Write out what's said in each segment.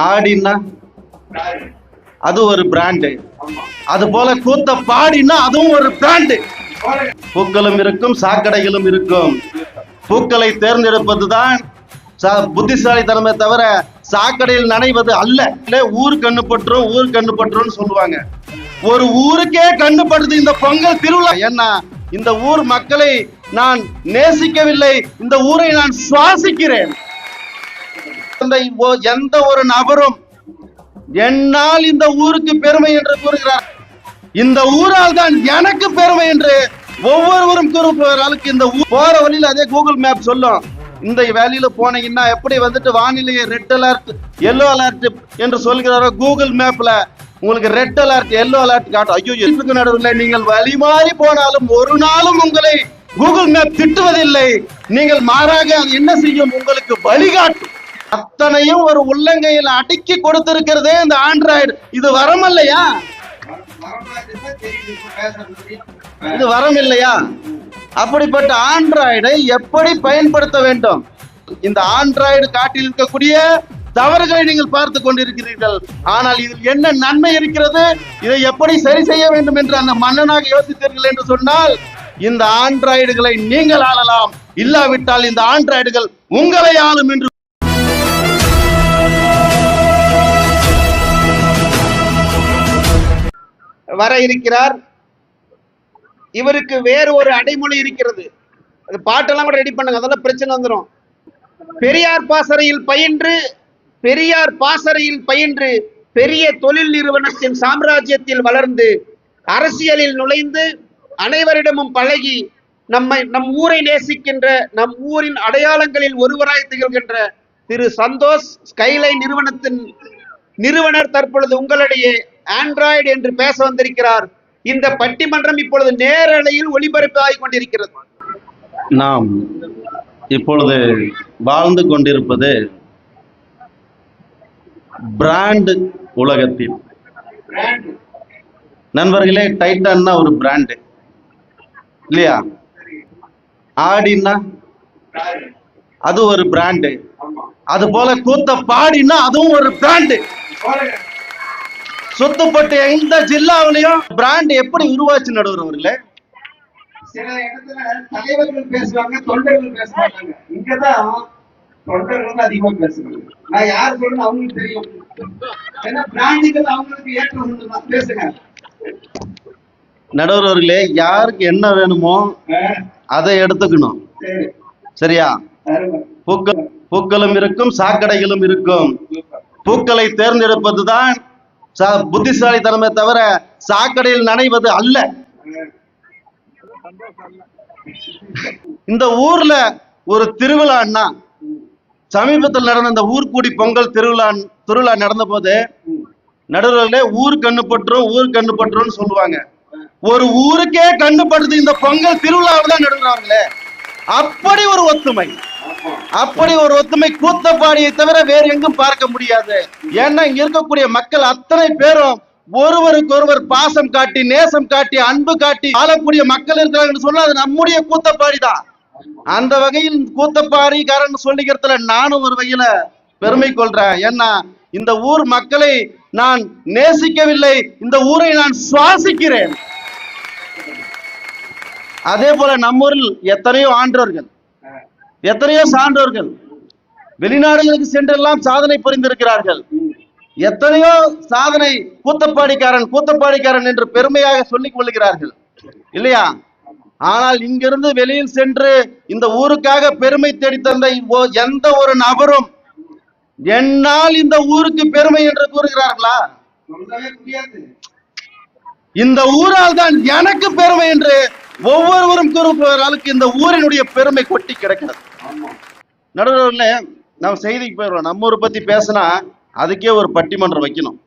ஆடின்னா அது ஒரு பிராண்டு அது போல கூத்த பாடினா அதுவும் ஒரு பிராண்டு பூக்களும் இருக்கும் சாக்கடைகளும் இருக்கும். பூக்களை தேர்ந்தெடுப்பதுதான் ச- புத்திசாலித்தனமே தவிர சாக்கடையில் நனைவது அல்ல. ஊர் கண்ணு பற்றும் ஊர் கண்ணு பற்றும்னு சொல்லுவாங்க. ஒரு ஊருக்கே கண்ணுப்படுது இந்த பொங்கல் திருவிழா. ஏன்னா இந்த ஊர் மக்களை நான் நேசிக்கவில்லை. இந்த ஊரை நான் சுவாசிக்கிறேன். இந்த எந்த ஒரு நபரும் என்னால் இந்த ஊருக்கு பெருமை என்று கூறுகிறார். இந்த ஊரால் தான் எனக்கு பெருமை என்று ஒவ்வொருவரும் கூறுபவர்களுக்கு இந்த ஊர் போற வழியில அதே கூகுள் மேப் சொல்லும். இந்த வேலையில போனீங்கன்னா எப்படி வந்துட்டு வானிலையை ரெட் அலர்ட் எல்லோ அலர்ட் என்று சொல்கிறாரோ கூகுள் மேப்ல உங்களுக்கு ரெட் அலர்ட் எல்லோ அலர்ட் காட்டும். ஐயோ இதுக்கு நடுவில் நீங்கள் வழி மாறி போனாலும் ஒரு நாளும் உங்களை கூகுள் மேப் திட்டுவதில்லை. நீங்கள் மாறாக அது என்ன செய்யும்? உங்களுக்கு வழிகாட்டும். அத்தனையும் ஒரு உள்ளங்கையில் அடுக்கி கொடுத்திருக்கிறதே இந்த ஆண்ட்ராய்டு. இது வரம் இல்லையா? இது வரம் இல்லையா? அப்படிப்பட்ட ஆண்ட்ராய்டை எப்படி பயன்படுத்த வேண்டும்? இந்த ஆண்ட்ராய்டு காட்டில் இருக்கக்கூடிய தவறுகளை நீங்கள் பார்த்து கொண்டிருக்கிறீர்கள். ஆனால் இதில் என்ன நன்மை இருக்கிறது? இதை எப்படி சரி செய்ய வேண்டும் என்று அந்த மன்னனாக யோசித்தீர்கள் என்று சொன்னால் இந்த ஆண்ட்ராய்டுகளை நீங்கள் ஆளலாம். இல்லாவிட்டால் இந்த ஆண்ட்ராய்டுகள் உங்களை ஆளும் என்று வர இருக்கிறார். இவருக்கு வேறு ஒரு அடைமொழி இருக்கிறது. அது பாட்டெல்லாம் கூட ரெடி பண்ணுங்க அதெல்லாம் பிரச்சனை வந்துடும் பெரியார் பாசறையில் பயின்று பெரியார் பாசறையில் பயின்று பெரிய தொழில் நிறுவனத்தின் சாம்ராஜ்யத்தில் வளர்ந்து அரசியலில் நுழைந்து அனைவரிடமும் பழகி நம்மை நம் ஊரை நேசிக்கின்ற நம் ஊரின் அடையாளங்களில் ஒருவராய் திகழ்கின்ற திரு சந்தோஷ் ஸ்கைலை நிறுவனத்தின் நிறுவனர் தற்பொழுது உங்களிடையே ஆண்ட்ராய்டு என்று பேச வந்திருக்கிறார். இந்த பட்டிமன்றம் இப்பொழுது நேரலையில் ஒளிபரப்பாகிக் கொண்டிருக்கிறது. நாம் இப்பொழுது வாழ்ந்து கொண்டிருப்பது பிராண்ட் உலகத்தில். நண்பர்களே டைட்டான்னா ஒரு பிராண்டு இல்லையா? ஆடின்னா அது ஒரு பிராண்டு அது போல கூத்த பாடினா அதுவும் ஒரு பிராண்டு சுத்தப்பட்டு எந்த ஜில்லாவிலையும் பிராண்ட் எப்படி உருவாச்சு நடுவர் அவர்களே சில இடத்துல தலைவர்கள் பேசுவாங்க தொண்டர்கள் பேச மாட்டாங்க இங்கதான் தொண்டர்கள் தான் அதிகமா பேசுவாங்க. நான் யார் சொல்லணும் அவங்களுக்கு தெரியும். ஏன்னா பிராண்டிகள் அவங்களுக்கு ஏற்ற ஒன்று தான். பேசுங்க. நடுவர் அவர்களே யாருக்கு என்ன வேணுமோ அதை எடுத்துக்கணும். சரி. சரியா. பூக்கள் பூக்களும் இருக்கும் சாக்கடைகளும் இருக்கும். பூக்களை தேர்ந்தெடுப்பதுதான் புத்திசாலித்தனமே தவிர சாக்கடையில் நனைவது அல்ல. இந்த ஊர்ல ஒரு திருவிழான்னா சமீபத்தில் நடந்த இந்த ஊர்கூடி பொங்கல் திருவிழா திருவிழா நடந்த போது நடுவர்களே ஊர் கண்ணு பற்றும் ஊர் கண்ணு பற்றும்னு சொல்லுவாங்க. ஒரு ஊருக்கே கண்ணுப்படுது இந்த பொங்கல் திருவிழாவில் தான் நடுவுறாங்களே அப்படி ஒரு ஒத்துமை அப்படி ஒரு ஒத்துமை கூத்தப்பாடியை தவிர வேறு எங்கும் பார்க்க முடியாது. ஏன்னா இங்க இருக்கக்கூடிய மக்கள் அத்தனை பேரும் ஒருவருக்கு ஒருவர் பாசம் காட்டி நேசம் காட்டி அன்பு காட்டி வாழக்கூடிய மக்கள் இருக்கிறாங்கன்னு சொன்னா அது நம்முடைய கூத்தப்பாடி தான் அந்த வகையில் கூத்தப்பாடிக்காரன் சொல்லிக்கிறதுல நானும் ஒரு வகையில பெருமை கொள்றேன். ஏன்னா இந்த ஊர் மக்களை நான் நேசிக்கவில்லை இந்த ஊரை நான் சுவாசிக்கிறேன். அதே போல நம்மூரில் எத்தனையோ ஆண்டவர்கள் எத்தனையோ சான்றோர்கள் வெளிநாடுகளுக்கு சென்றெல்லாம் சாதனை புரிந்திருக்கிறார்கள். எத்தனையோ சாதனை கூத்தப்பாடிக்காரன் கூத்தப்பாடிக்காரன் என்று பெருமையாக சொல்லிக் கொள்கிறார்கள் இல்லையா? ஆனால் இங்கிருந்து வெளியில் சென்று இந்த ஊருக்காக பெருமை தேடி தந்த எந்த ஒரு நபரும் என்னால் இந்த ஊருக்கு பெருமை என்று கூறுகிறார்களா? இந்த ஊரால் தான் எனக்கு பெருமை என்று ஒவ்வொருவரும் கூறுபவர்களுக்கு இந்த ஊரினுடைய பெருமை கொட்டி கிடக்கிறது. நடுவில் நம்ம செய்திக்கு போயிடுவோம் நம்ம ஊரை பத்தி பேசினா அதுக்கே ஒரு பட்டிமன்றம் வைக்கணும்.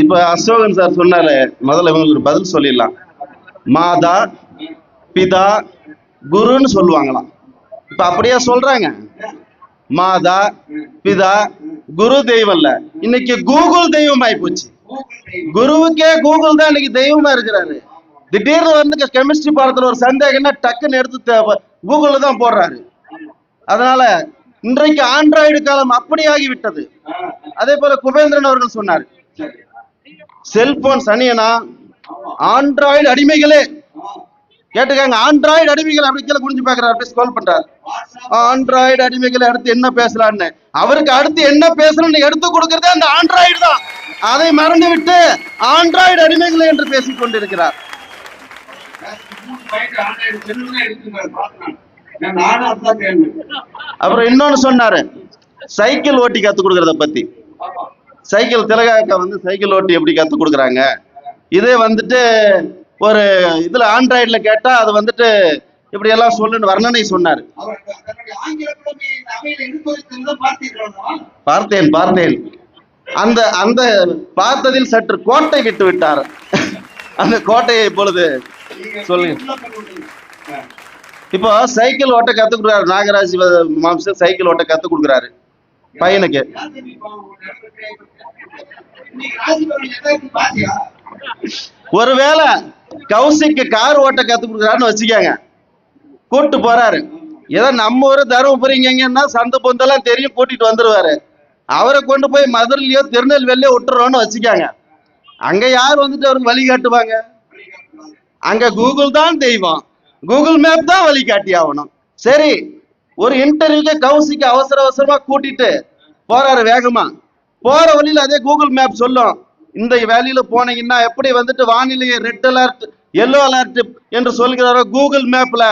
இப்ப அசோகன் சார் சொன்னாரு. முதல்ல இவங்களுக்கு பதில் சொல்லிடலாம். மாதா பிதா குருன்னு சொல்லுவாங்களாம். இப்ப அப்படியே சொல்றாங்க. மாதா பிதா குரு தெய்வம் இல்ல. இன்னைக்கு கூகுள் தெய்வம் ஆயி போச்சு. குருவுக்கே கூகுள் தான் இன்னைக்கு தெய்வமா இருக்கிறாரு. திடீர்னு வந்து கெமிஸ்ட்ரி பாடத்துல ஒரு சந்தேகம்னா டக்குன்னு எடுத்து கூகுள்ல தான் போடுறாரு. அதனால இன்றைக்கு ஆண்ட்ராய்டு காலம் அப்படியாகிவிட்டது. அதே போல குபேந்திரன் அவர்கள் சொன்னார். செல்போன் சனியனா? ஆண்ட்ராய்டு அடிமைகளே. கேட்டுக்காங்க ஆண்ட்ராய்டு அடிமைகள் அப்படி கீழே குனிஞ்சு பாக்குறாரு அப்படி ஸ்கோல் பண்றாரு. ஆண்ட்ராய்டு அடிமைகளை அடுத்து என்ன பேசலான்னு. அவருக்கு அடுத்து என்ன பேசணும்னு எடுத்து கொடுக்கறதே அந்த ஆண்ட்ராய்டு தான். அதை மறந்து விட்டு ஆண்ட்ராய்டு அடிமைகளை என்று பேசிக் கொண்டிருக்கிறார். அப்புறம் இன்னொன்னு சொன்னாரு சைக்கிள் ஓட்டி கத்து கொடுக்கறத பத்தி. சைக்கிள் திலகாக்கா வந்து சைக்கிள் ஓட்டி எப்படி கத்து கொடுக்குறாங்க? இதே வந்துட்டு ஒரு இதுல ஆண்ட்ராய்டுல கேட்டா அது வந்துட்டு இப்படி எல்லாம் சொல்லுன்னு வர்ணனை சொன்னாரு. பார்த்தேன் பார்த்தேன். அந்த அந்த பார்த்ததில் சற்று கோட்டை விட்டு விட்டார். அந்த கோட்டையை இப்பொழுது சொல்லுங்க. இப்போ சைக்கிள் ஓட்ட கத்து கொடுக்குறாரு. நாகராஜ் மாம்ச சைக்கிள் ஓட்ட கத்து கொடுக்குறாரு. பையனுக்கு. ஒருவேளை கௌசிக்கு கார் ஓட்ட கத்து கொடுக்குறாருன்னு வச்சுக்கோங்க. கூட்டு போறாரு. ஏதோ நம்ம ஒரு தருமபுரி இங்கன்னா சந்த பொந்தெல்லாம் தெரியும் கூட்டிட்டு வந்துருவாரு. அவரை கொண்டு போய் மதுரையிலயோ திருநெல்வேலியோ விட்டுறோம்னு வச்சுக்காங்க. அங்க யார் வந்துட்டு அவருக்கு வழிகாட்டுவாங்க அங்க கூகுள் தான் தெய்வம். கூகுள் மேப் தான் வழிகாட்டி ஆகணும் சரி ஒரு இன்டர்வியூக்கு கவுசிக்கு அவசர அவசரமா கூட்டிட்டு போறாரு வேகமா. போற வழியில அதே கூகுள் மேப் சொல்லும். இந்த வேலையில போனீங்கன்னா எப்படி வந்துட்டு வானிலையை ரெட் அலர்ட் எல்லோ அலர்ட் என்று சொல்கிறாரோ கூகுள் மேப்ல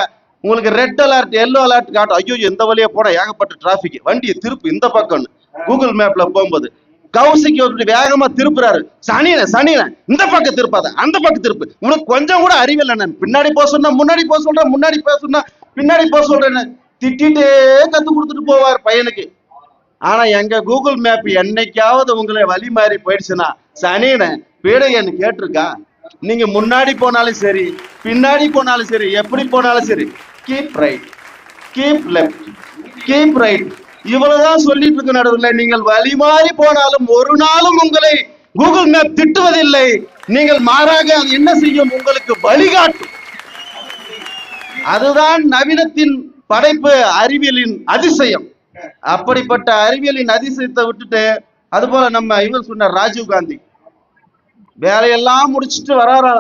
உங்களுக்கு ரெட் அலர்ட் எல்லோ அலர்ட் காட்டும். ஐயோ எந்த வழியா போனா ஏகப்பட்ட டிராபிக் வண்டியை திருப்பு இந்த பக்கம்னு கூகுள் மேப்ல போகும்போது கௌசிக்கு ஒரு வேகமா திருப்புறாரு. சனியன சனியன இந்த பக்கம் திருப்பாத அந்த பக்கம் திருப்பு. உனக்கு கொஞ்சம் கூட அறிவில்லை நான். பின்னாடி போக சொன்னா முன்னாடி போக சொல்றேன் முன்னாடி போக சொன்னா பின்னாடி போக சொல்றேன்னு திட்டிட்டே கத்து கொடுத்துட்டு போவார் பையனுக்கு. ஆனா எங்க கூகுள் மேப் என்னைக்காவது உங்களை வழி மாறி போயிடுச்சுன்னா சனியன பீடையன்னு கேட்டிருக்கா. நீங்க முன்னாடி போனாலும் சரி பின்னாடி போனாலும் சரி எப்படி போனாலும் சரி keep right keep left keep right இவ்வளவுதான் சொல்லிட்டு இருக்க நடுவில் நீங்கள் வழிமாறி போனாலும் ஒரு நாளும் உங்களை கூகுள் மேப் திட்டுவதில்லை. நீங்கள் மாறாக அது என்ன செய்யும்? உங்களுக்கு வழிகாட்டும். அதுதான் நவீனத்தின் படைப்பு அறிவியலின் அதிசயம். அப்படிப்பட்ட அறிவியலின் அதிசயத்தை விட்டுட்டு அது போல நம்ம இவர் சொன்னார் ராஜீவ் காந்தி. வேலையெல்லாம் முடிச்சிட்டு வராரா?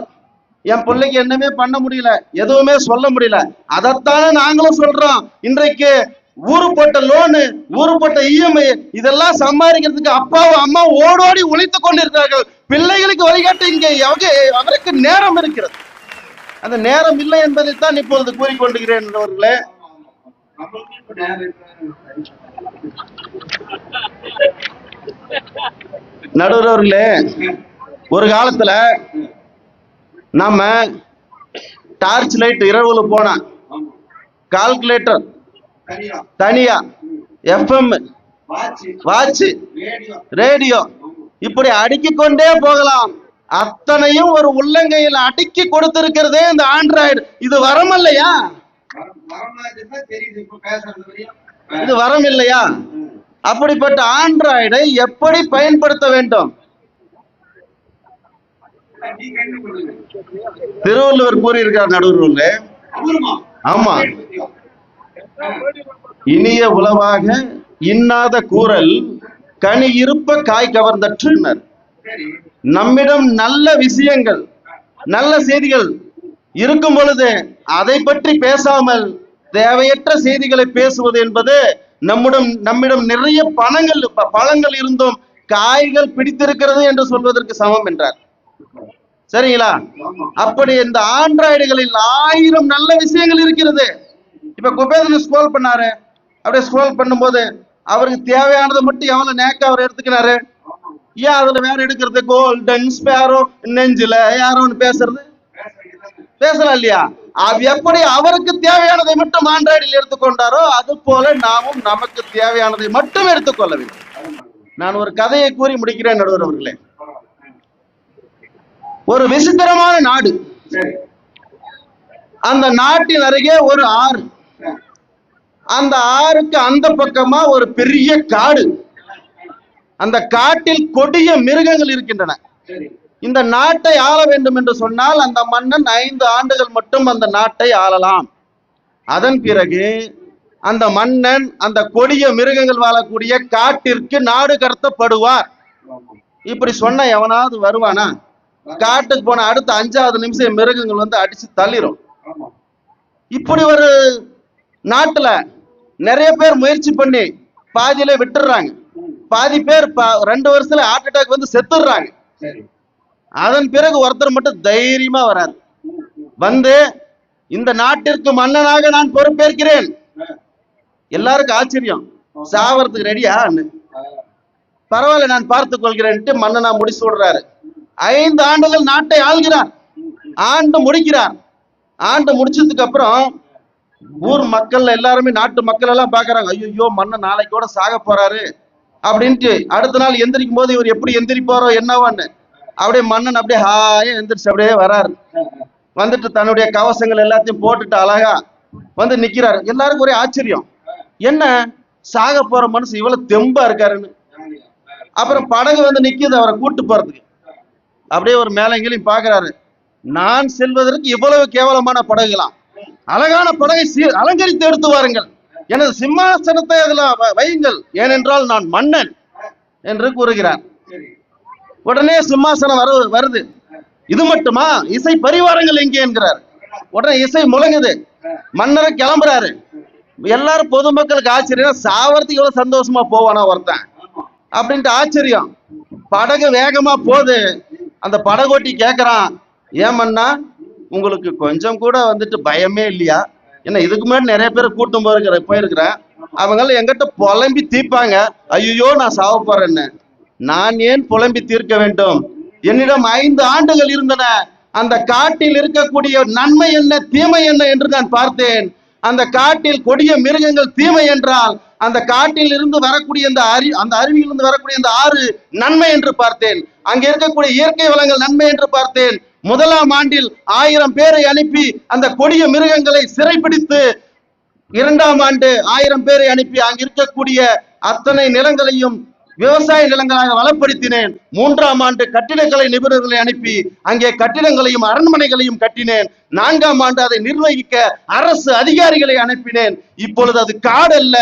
என் பிள்ளைக்கு என்னமே பண்ண முடியல எதுவுமே சொல்ல முடியல. அதைத்தானே நாங்களும் சொல்றோம். இன்றைக்கு ஊரு போட்ட லோனு ஊரு போட்ட இஎம்ஐ இதெல்லாம் சம்பாதிக்கிறதுக்கு அப்பாவும் அம்மா ஓடோடி உழைத்துக் கொண்டிருக்கிறார்கள். பிள்ளைகளுக்கு வழிகாட்ட இங்கே அவருக்கு நேரம் இருக்கிறது. அந்த நேரம் இல்லை என்பதைத்தான் இப்பொழுது கூறிக்கொண்டுகிறேன் அவர்களே நடுவர் அவர்களே ஒரு காலத்துல நம்ம டார்ச் லைட் இரவுல போனா கால்குலேட்டர் தனியா. FM watch. ரேடியோ. இப்படி அடுக்கிக் கொண்டே போகலாம். அத்தனையும் ஒரு உள்ளங்கையில் அடுக்கி கொடுத்திருக்கிறதே இந்த ஆண்ட்ராய்டு இது வரம் இல்லையா இது வரம் இல்லையா அப்படிப்பட்ட ஆண்ட்ராய்டை எப்படி பயன்படுத்த வேண்டும்? திருவள்ளுவர் கூறியிருக்கார் நடுவர்களே ஆமா. இனிய உளவாக இன்னாத கூறல் கனி இருப்ப காய் கவர்ந்தற்றுனர். நம்மிடம் நல்ல விஷயங்கள் நல்ல செய்திகள் இருக்கும் பொழுது அதை பற்றி பேசாமல் தேவையற்ற செய்திகளை பேசுவது என்பது நம்மிடம் நம்மிடம் நிறைய பணங்கள் பழங்கள் இருந்தும் காய்கள் பிடித்திருக்கிறது என்று சொல்வதற்கு சமம் என்றார். சரிங்களா? அப்படி இந்த ஆண்ட்ராய்டுகளில் ஆயிரம் நல்ல விஷயங்கள் இருக்கிறது. இப்ப குபேந்திரன் ஸ்க்ரோல் பண்ணாரு. அப்படியே ஸ்க்ரோல் பண்ணும்போது அவருக்கு தேவையானதை மட்டும் எவ்வளவு நேக்க அவர் எடுத்துக்கிறாரு? ஏன் அதுல வேற எடுக்கிறது? கோல்டன் ஸ்பேரோ நெஞ்சில யாரோ பேசுறது? பேசலாம் இல்லையா? அது எப்படி அவருக்கு தேவையானதை மட்டும் ஆண்ட்ராய்டில் எடுத்துக்கொண்டாரோ அது போல நாமும் நமக்கு தேவையானதை மட்டும் எடுத்துக்கொள்ள வேண்டும். நான் ஒரு கதையை கூறி முடிக்கிறேன் நடுவர் அவர்களே. ஒரு விசித்திரமான நாடு. அந்த நாட்டின் அருகே ஒரு ஆறு அந்த ஆறுக்கு அந்த பக்கமா ஒரு பெரிய காடு. அந்த காட்டில் கொடிய மிருகங்கள் இருக்கின்றன. இந்த நாட்டை ஆள வேண்டும் என்று சொன்னால் அந்த மன்னன் ஐந்து ஆண்டுகள் மட்டும் அந்த நாட்டை ஆளலாம். அதன் பிறகு அந்த மன்னன் அந்த கொடிய மிருகங்கள் வாழக்கூடிய காட்டிற்கு நாடு கடத்தப்படுவார். இப்படி சொன்ன எவனாவது வருவானா? காட்டுக்கு போன அடுத்த அஞ்சாவது நிமிஷம் மிருகங்கள் வந்து அடிச்சு தள்ளிரும். இப்படி ஒரு நாட்டுல நிறைய பேர் முயற்சி பண்ணி பாதியில விட்டுடுறாங்க. பாதி பேர் ரெண்டு வருஷத்துல ஹார்ட் அட்டாக் வந்து செத்துடுறாங்க. சரி. அதன் பிறகு ஒருத்தர் மட்டும் தைரியமா வராரு. வந்து இந்த நாட்டிற்கு மன்னனாக நான் பொறுப்பேற்கிறேன். எல்லாருக்கும் ஆச்சரியம். சாவறதுக்கு ரெடியா? பரவாயில்ல நான் பார்த்துக் கொள்கிறேன்ட்டு மன்னனா முடிச்சு விடுறாரு. ஐந்து ஆண்டுகள் நாட்டை ஆள்கிறார். ஆண்டு முடிக்கிறார். ஆண்டு முடிச்சதுக்கு அப்புறம் ஊர் மக்கள் எல்லாருமே நாட்டு மக்கள் எல்லாம் பாக்குறாங்க. ஐயோ மன்னன் நாளைக்கோட சாக போறாரு அப்படின்ட்டு அடுத்த நாள் எந்திரிக்கும் போது இவர் எப்படி எந்திரிப்பாரோ என்னவான்னு அப்படியே மன்னன் அப்படியே ஹாயா எந்திரிச்சு அப்படியே வராரு. வந்துட்டு தன்னுடைய கவசங்கள் எல்லாத்தையும் போட்டுட்டு அழகா வந்து நிக்கிறாரு. எல்லாருக்கும் ஒரே ஆச்சரியம். என்ன? சாக போற மனுஷன் இவ்வளவு தெம்பா இருக்காருன்னு. அப்புறம் படகு வந்து நிக்குது அவரை கூட்டு போறதுக்கு. அப்படியே ஒரு மேலங்கிலையும் பாக்குறாரு. நான் செல்வதற்கு இவ்வளவு கேவலமான படகுலாம் அழகான படகை சீ- அலங்கரித்து எடுத்து வாருங்கள். எனது சிம்மாசனத்தை அதுல வ- வையுங்கள். ஏனென்றால் நான் மன்னன் என்று கூறுகிறார். உடனே சிம்மாசனம் வரு வருது. இது மட்டுமா? இசை பரிவாரங்கள் எங்கே என்கிறார். உடனே இசை முழங்குது. மன்னரை கிளம்புறாரு. எல்லாரும் பொதுமக்களுக்கு ஆச்சரியம். சாவறதுக்கு எவ்வளவு சந்தோஷமா போவானா ஒருத்தன்? அப்படின்ட்டு ஆச்சரியம். படகு வேகமா போகுது. அந்த படகோட்டி கேக்குறான். ஏமன்னா உங்களுக்கு கொஞ்சம் கூட வந்துட்டு பயமே இல்லையா? ஏன்னா இதுக்கு முன்னாடி நிறைய பேர் கூட்டம் போயிருக்கிற போயிருக்கிறேன். அவங்க எங்கிட்ட புலம்பி தீப்பாங்க ஐயோ நான் சாவ போறேன்னு. நான் ஏன் புலம்பி தீர்க்க வேண்டும்? என்னிடம் ஐந்து ஆண்டுகள் இருந்தன. அந்த காட்டில் இருக்கக்கூடிய நன்மை என்ன தீமை என்ன என்று நான் பார்த்தேன். அந்த காட்டில் கொடிய மிருகங்கள் தீமை என்றால் அந்த காட்டில் இருந்து வரக்கூடிய அந்த அரி அந்த அருவியிலிருந்து வரக்கூடிய அந்த ஆறு நன்மை என்று பார்த்தேன். அங்கே இருக்கக்கூடிய இயற்கை வளங்கள் நன்மை என்று பார்த்தேன். முதலாம் ஆண்டில் ஆயிரம் பேரை அனுப்பி அந்த கொடிய மிருகங்களை சிறைப்பிடித்து இரண்டாம் ஆண்டு ஆயிரம் பேரை அனுப்பி அங்கு இருக்கக்கூடிய அத்தனை நிலங்களையும் விவசாய நிலங்களாக வளப்படுத்தினேன். மூன்றாம் ஆண்டு கட்டிடக்கலை நிபுணர்களை அனுப்பி அங்கே கட்டிடங்களையும் அரண்மனைகளையும் கட்டினேன். நான்காம் ஆண்டு அதை நிர்வகிக்க அரசு அதிகாரிகளை அனுப்பினேன். இப்பொழுது அது காடு அல்ல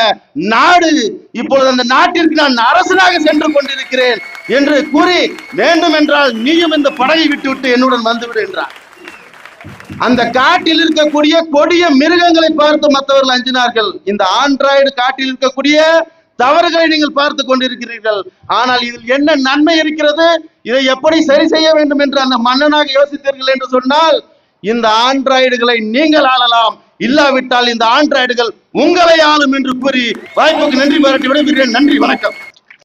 நாடு. இப்பொழுது அந்த நாட்டிற்கு நான் அரசனாக சென்று கொண்டிருக்கிறேன். என்று கூறி வேண்டும் என்றால் நீயும் இந்த படகை விட்டுவிட்டு என்னுடன் வந்துவிடு என்றார். அந்த காட்டில் இருக்கக்கூடிய கொடிய மிருகங்களை பார்த்து மற்றவர்கள் அஞ்சினார்கள். இந்த ஆண்ட்ராய்டு காட்டில் இருக்கக்கூடிய தவறுகளை நீங்கள் பார்த்து கொண்டிருக்கிறீர்கள். ஆனால் இதில் என்ன நன்மை இருக்கிறது? இதை எப்படி சரி செய்ய வேண்டும் என்று அந்த மன்னனாக யோசித்தீர்கள் என்று சொன்னால் இந்த ஆண்ட்ராய்டுகளை நீங்கள் ஆளலாம். இல்லாவிட்டால் இந்த ஆண்ட்ராய்டுகள் உங்களை ஆளும் என்று கூறி வாய்ப்புக்கு நன்றி பாராட்டி விடைபெறுகிறேன். நன்றி வணக்கம்.